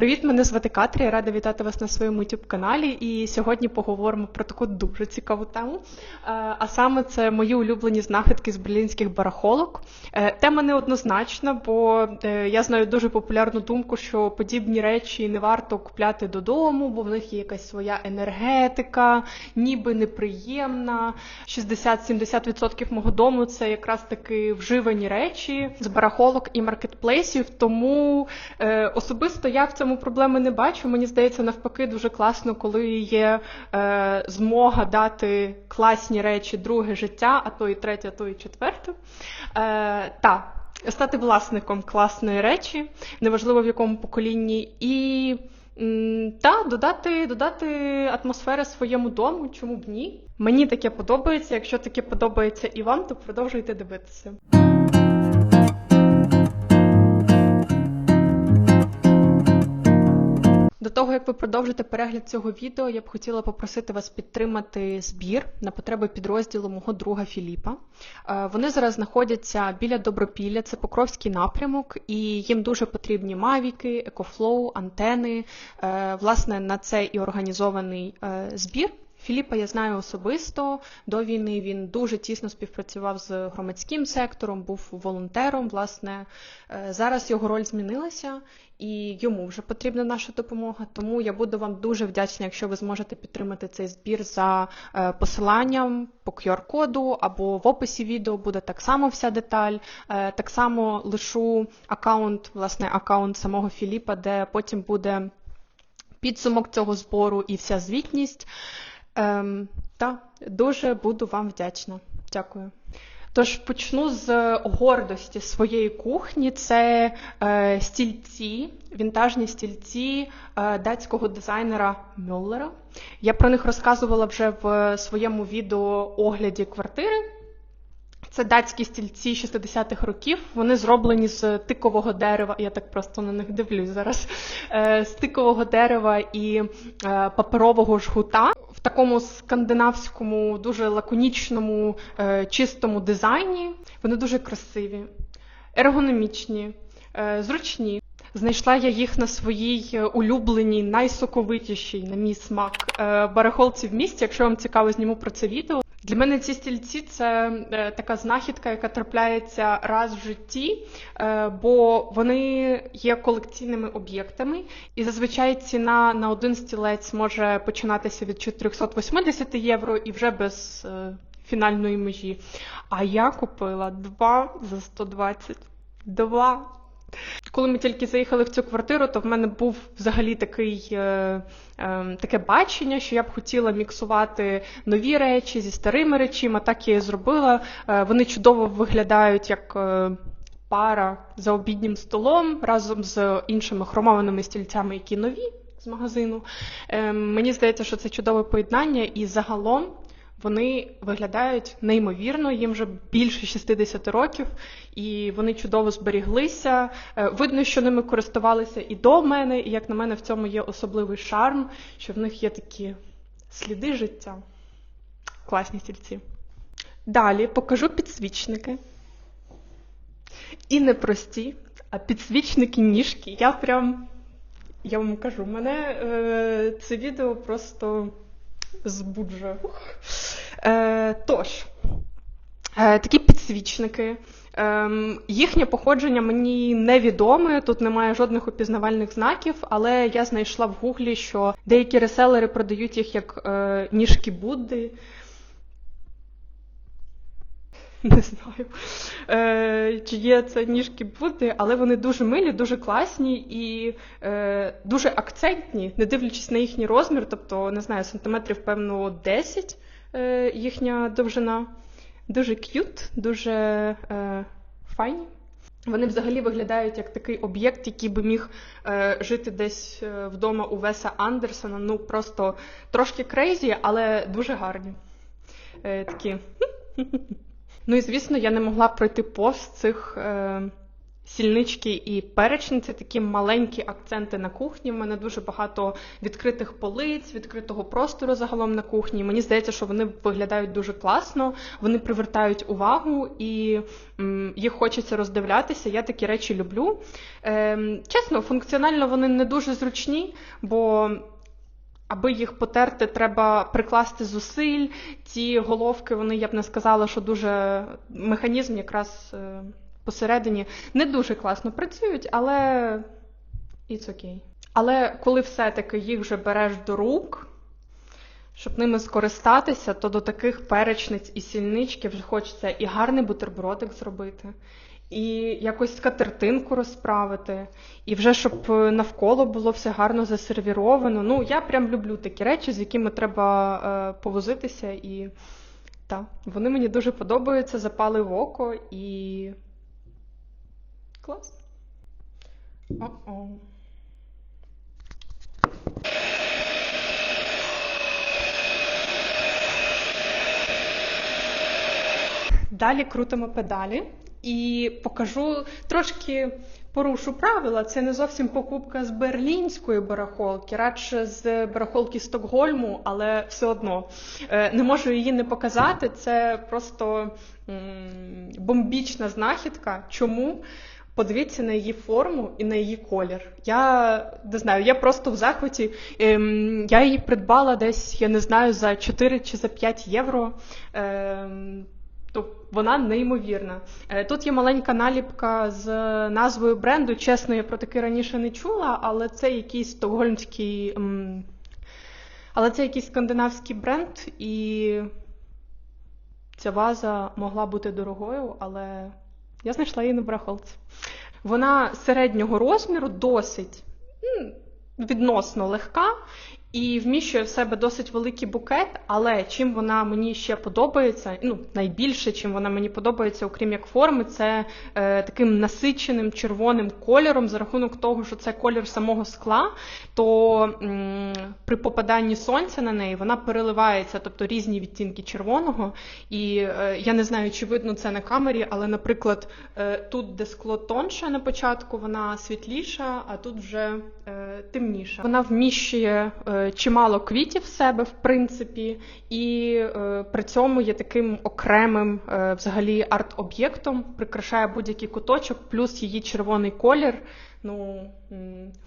Привіт, мене звати Катря, я рада вітати вас на своєму youtube каналі. І сьогодні поговоримо про таку дуже цікаву тему. Е, А саме це мої улюблені знахідки з берлінських барахолок. Е, Тема неоднозначна, бо е, я знаю дуже популярну думку, що подібні речі не варто купляти додому, бо в них є якась своя енергетика, ніби неприємна. 60-70% мого дому це якраз таки вживані речі з барахолок і маркетплейсів. Тому особисто я в цьому проблеми не бачу. Мені здається, навпаки, дуже класно, коли є е, змога дати класні речі друге життя, а то і третє, а то і четверте. Е, та, стати власником класної речі, неважливо в якому поколінні, і та додати, додати атмосфери своєму дому, чому б ні. Мені таке подобається. Якщо таке подобається і вам, то продовжуйте дивитися. До того, як ви продовжите перегляд цього відео, я б хотіла попросити вас підтримати збір на потреби підрозділу мого друга Філіпа. Е, Вони зараз знаходяться біля Добропілля, це Покровський напрямок, і їм дуже потрібні мавіки, екофлоу, антени. Е, Власне, на це і організований е, збір. Філіпа я знаю особисто. До війни він дуже тісно співпрацював з громадським сектором, був волонтером. Власне, е, зараз його роль змінилася, і йому вже потрібна наша допомога. Тому я буду вам дуже вдячна, якщо ви зможете підтримати цей збір за е, посиланням по QR-коду або в описі відео буде так само вся деталь. Е, Так само лишу аккаунт, власне, аккаунт самого Філіпа, де потім буде підсумок цього збору і вся звітність. Ем, та, дуже буду вам вдячна. Дякую. Тож почну з гордості своєї кухні. Це е, стільці, вінтажні стільці е, датського дизайнера Мюллера. Я про них розказувала вже в своєму відео огляді квартири. Це датські стільці 60-х років. Вони зроблені з тикового дерева. Я так просто на них дивлюсь зараз. Е, З тикового дерева і е, паперового жгута в такому скандинавському, дуже лаконічному, е, чистому дизайні. Вони дуже красиві, ергономічні, е, зручні. Знайшла я їх на своїй е, улюбленій, найсоковитішій, на мій смак, барахолці в місті. Якщо вам цікаво, зніму про це відео. Для мене ці стільці це е, така знахідка, яка трапляється раз в житті, е, бо вони є колекційними об'єктами, і зазвичай ціна на один стілець може починатися від 480 євро і вже без е, фінальної межі. А я купила два за 120. Два. Коли ми тільки заїхали в цю квартиру, то в мене був взагалі такий, е, е, таке бачення, що я б хотіла міксувати нові речі зі старими речима. Так я і зробила. Е, вони чудово виглядають як е, пара за обіднім столом разом з іншими хромованими стільцями, які нові з магазину. Е, мені здається, що це чудове поєднання, і загалом вони виглядають неймовірно, їм вже більше 60 років, і вони чудово зберіглися. Е, Видно, що ними користувалися і до мене, і як на мене, в цьому є особливий шарм, що в них є такі сліди життя. Класні стільці. Далі покажу підсвічники. І не прості, а підсвічники ніжки. Я прям, я вам кажу, мене е, це відео просто збуджує. Е, тож, е, такі підсвічники. Ем, їхнє походження мені невідоме, тут немає жодних опізнавальних знаків, але я знайшла в гуглі, що деякі реселери продають їх як е, ніжки Будди. Не знаю, е, чи є це ніжки Будди, але вони дуже милі, дуже класні і е, дуже акцентні, не дивлячись на їхній розмір, тобто, не знаю, сантиметрів, певно, 10 е, їхня довжина. Дуже к'ют, дуже е, файні. Вони взагалі виглядають як такий об'єкт, який би міг е, жити десь е, вдома у Веса Андерсона. Ну, просто трошки крейзі, але дуже гарні. Е, такі. Ну і звісно, я не могла пройти повз цих е, сільнички і перечниці, такі маленькі акценти на кухні. У мене дуже багато відкритих полиць, відкритого простору загалом на кухні. Мені здається, що вони виглядають дуже класно, вони привертають увагу і м, їх хочеться роздивлятися. Я такі речі люблю. Е, чесно, функціонально вони не дуже зручні, бо. Аби їх потерти, треба прикласти зусиль. Ці головки, вони я б не сказала, що дуже механізм якраз е, посередині не дуже класно працюють, але it's okay. Але коли все-таки їх вже береш до рук, щоб ними скористатися, то до таких перечниць і сільнички вже хочеться і гарний бутербродик зробити, і якось скатертинку розправити, і вже щоб навколо було все гарно засервіровано. Ну, я прям люблю такі речі, з якими треба е, повозитися, і так, вони мені дуже подобаються, запали в око і. Клас. О-о. Далі крутимо педалі і покажу трошки порушу правила. Це не зовсім покупка з берлінської барахолки, радше з барахолки Стокгольму, але все одно е, не можу її не показати. Це просто бомбічна знахідка. Чому? Подивіться на її форму і на її колір. Я не знаю, я просто в захваті. Ем, я її придбала десь, я не знаю, за 4 чи за 5 євро. Ем, то вона неймовірна. Е, тут є маленька наліпка з назвою бренду. Чесно, я про таке раніше не чула, але це якийсь стокгольмський, але це якийсь скандинавський бренд, і ця ваза могла бути дорогою, але я знайшла її на барахолці. Вона середнього розміру, досить відносно легка і вміщує в себе досить великий букет, але чим вона мені ще подобається, ну найбільше, чим вона мені подобається, окрім як форми, це е, таким насиченим червоним кольором, за рахунок того, що це колір самого скла, то м, при попаданні сонця на неї вона переливається, тобто різні відтінки червоного. І е, я не знаю, чи видно це на камері, але, наприклад, е, тут, де скло тонше на початку, вона світліша, а тут вже е, темніша. Вона вміщує. Е, чимало квітів в себе, в принципі, і е, при цьому є таким окремим е, взагалі арт-об'єктом, прикрашає будь-який куточок, плюс її червоний колір. Ну,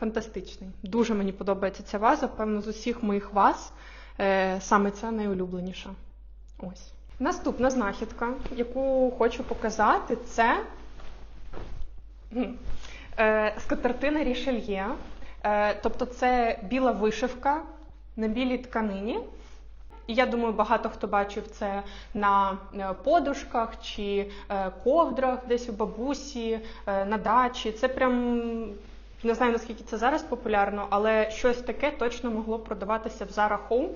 фантастичний. Дуже мені подобається ця ваза. Певно, з усіх моїх ваз е, саме ця найулюбленіша. Ось. Наступна знахідка, яку хочу показати, це скатертина Рішельє. Е, тобто це біла вишивка на білій тканині. І я думаю, багато хто бачив це на е, подушках чи е, ковдрах, десь у бабусі, на дачі. Це прям не знаю наскільки це зараз популярно, але щось таке точно могло продаватися в Zara Home.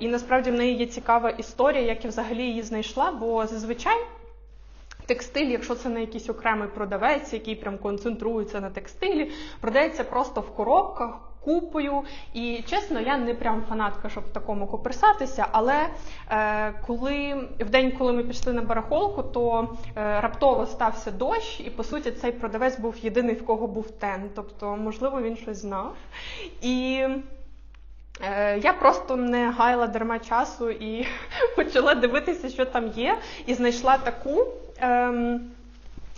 І насправді в неї є цікава історія, як я взагалі її знайшла, бо зазвичай. Текстиль, якщо це не якийсь окремий продавець, який прям концентрується на текстилі, продається просто в коробках. Купою, і чесно, я не прям фанатка, щоб в такому коперсатися. Але е, коли в день, коли ми пішли на барахолку, то е, раптово стався дощ, і по суті цей продавець був єдиний, в кого був тен. Тобто, можливо, він щось знав. І е, я просто не гайла дарма часу і почала дивитися, що там є, і знайшла таку. Ем,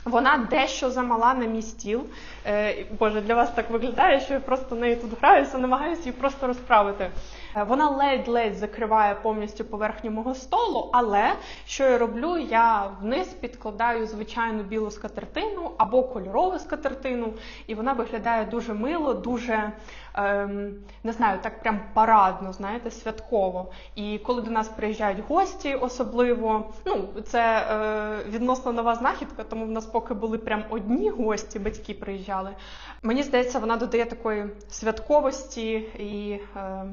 вона дещо замала на мій стіл. Е, Боже, для вас так виглядає, що я просто нею тут граюся, намагаюся її просто розправити. Е, вона ледь-ледь закриває повністю поверхню мого столу, але що я роблю? Я вниз підкладаю звичайну білу скатертину або кольорову скатертину, і вона виглядає дуже мило, дуже ем, не знаю, так прям парадно, знаєте, святково. І коли до нас приїжджають гості, особливо, ну це е, відносно нова знахідка, тому в нас поки були прям одні гості, батьки приїжджали. Мені здається, вона додає такої святковості і. Е,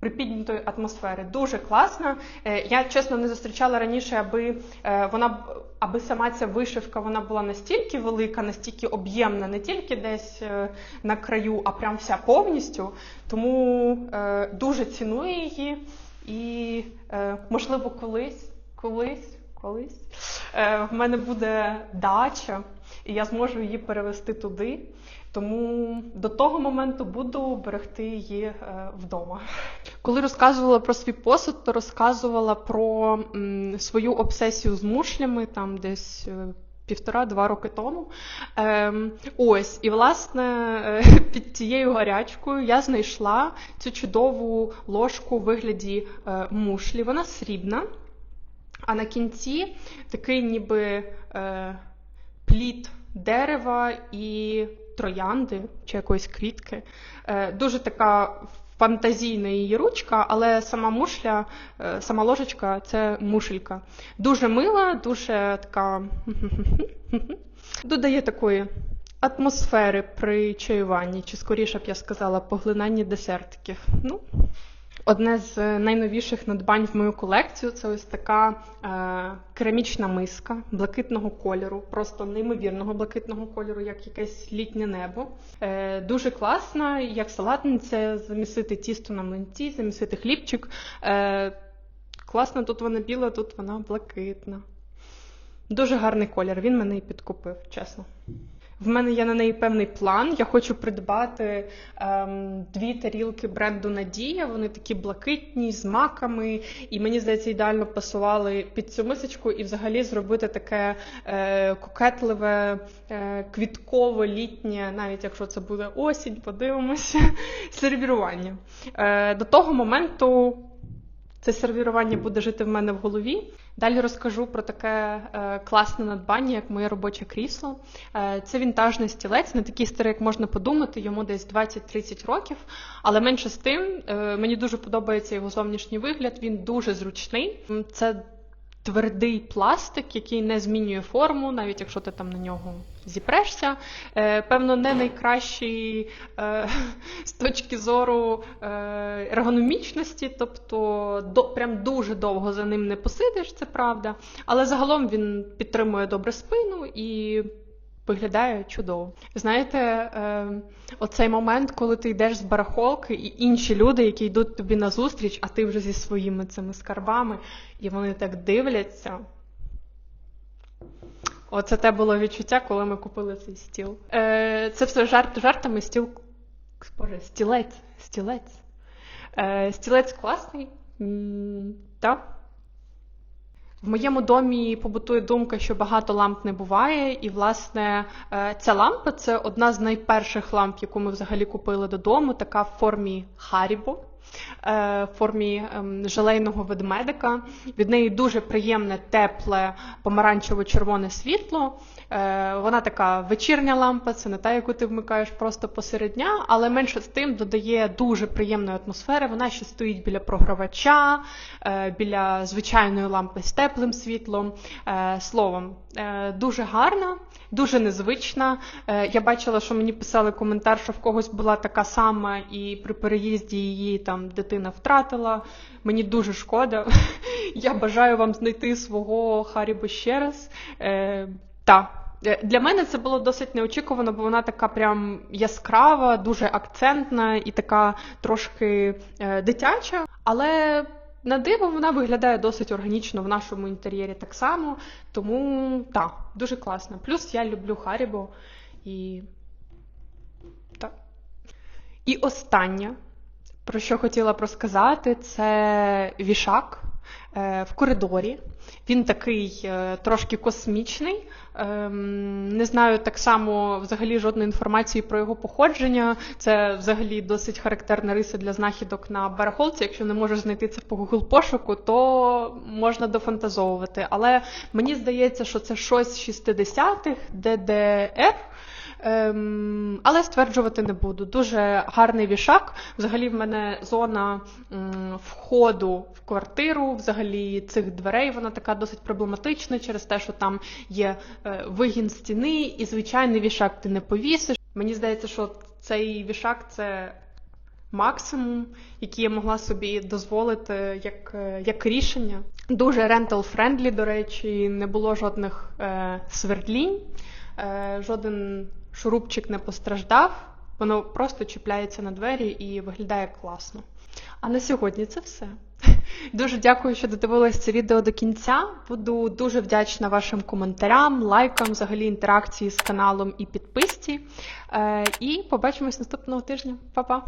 припіднятої атмосфери. Дуже класна. Е, я чесно не зустрічала раніше, аби е, вона аби сама ця вишивка вона була настільки велика, настільки об'ємна, не тільки десь е, на краю, а прям вся повністю. Тому дуже ціную її і, можливо, колись, колись, колись в мене буде дача. і я зможу її перевести туди. Тому до того моменту буду берегти її е, вдома. Коли розказувала про свій посуд, то розказувала про свою обсесію з мушлями там десь. е, Півтора-два роки тому. Ем, ось, і власне е, під цією гарячкою я знайшла цю чудову ложку у вигляді мушлі. Вона срібна, а на кінці такий ніби е, плід дерева і троянди чи якоїсь квітки. Е, дуже така фантазійна її ручка, але сама мушля, е, сама ложечка це мушелька. Дуже мила, дуже така. Додає такої атмосфери при чаюванні, чи скоріше б я сказала, поглинанні десертиків. Ну, Одне з е, найновіших надбань в мою колекцію це ось така е, керамічна миска блакитного кольору, просто неймовірного блакитного кольору, як якесь літнє небо. Е, Дуже класна, як салатниця, замісити тісто на млинці, замісити хлібчик. Е, Класно, тут вона біла, тут вона блакитна. Дуже гарний колір, він мене і підкупив, чесно. В мене є на неї певний план. Я хочу придбати ем, дві тарілки бренду Надія. Вони такі блакитні, з маками, і мені здається, ідеально пасували під цю мисочку і взагалі зробити таке е, кокетливе, е, квіткове, літнє, навіть якщо це буде осінь, подивимося, сервірування. Е, до того моменту. Це сервірування буде жити в мене в голові. Далі розкажу про таке е, класне надбання, як моє робоче крісло. Е, це вінтажний стілець, не такий старий, як можна подумати, йому десь 20-30 років. Але менше з тим, е, мені дуже подобається його зовнішній вигляд, він дуже зручний. Це твердий пластик, який не змінює форму, навіть якщо ти там на нього зіпрешся. Е, Певно, не найкращий е, з точки зору е, ергономічності, тобто до, прям дуже довго за ним не посидиш, це правда. Але загалом він підтримує добре спину і. Виглядає чудово. Знаєте, е, оцей момент, коли ти йдеш з барахолки, і інші люди, які йдуть тобі на зустріч, а ти вже зі своїми цими скарбами, і вони так дивляться. Оце те було відчуття, коли ми купили цей стіл. Е, Це все жарт жартами, стіл. Боже, стілець. Стілець. Е, Стілець класний. Так. В моєму домі побутує думка, що багато ламп не буває, і, власне, е, ця лампа це одна з найперших ламп, яку ми взагалі купили додому, така в формі Харібо. Е, в формі ем, желейного ведмедика. Від неї дуже приємне, тепле, помаранчево-червоне світло. Е, вона така вечірня лампа, це не та, яку ти вмикаєш просто посеред дня, але менше з тим додає дуже приємної атмосфери. Вона ще стоїть біля програвача, е, біля звичайної лампи з теплим світлом. Словом, дуже гарна. Дуже незвична. Я бачила, що мені писали коментар, що в когось була така сама, і при переїзді її там дитина втратила. Мені дуже шкода. Я бажаю вам знайти свого Харібо ще раз. Е, та. Для мене це було досить неочікувано, бо вона така прям яскрава, дуже акцентна і така трошки е, дитяча. Але на диво вона виглядає досить органічно в нашому інтер'єрі так само. Тому так, дуже класно. Плюс я люблю Харібо і. І останнє про що хотіла б розказати, це вішак е, в коридорі. Він такий е, трошки космічний. Ем, не знаю так само взагалі жодної інформації про його походження. Це взагалі досить характерна риса для знахідок на барахолці. Якщо не можеш знайти це по Google пошуку, то можна дофантазовувати. Але мені здається, що це щось 60-х, ДДР. Ем, але стверджувати не буду. Дуже гарний вішак. Взагалі, в мене зона м, входу в квартиру, взагалі цих дверей, вона така досить проблематична через те, що там є е, вигін стіни, і звичайний вішак ти не повісиш. Мені здається, що цей вішак це. Максимум, який я могла собі дозволити як е, як рішення. Дуже rental-friendly, до речі, не було жодних е, свердлінь, е, жоден шурупчик не постраждав, воно просто чіпляється на двері і виглядає класно. А на сьогодні це все. Дуже дякую, що додивились це відео до кінця. Буду дуже вдячна вашим коментарям, лайкам, взагалі інтеракції з каналом і підписці. Е, І побачимось наступного тижня. Па-па!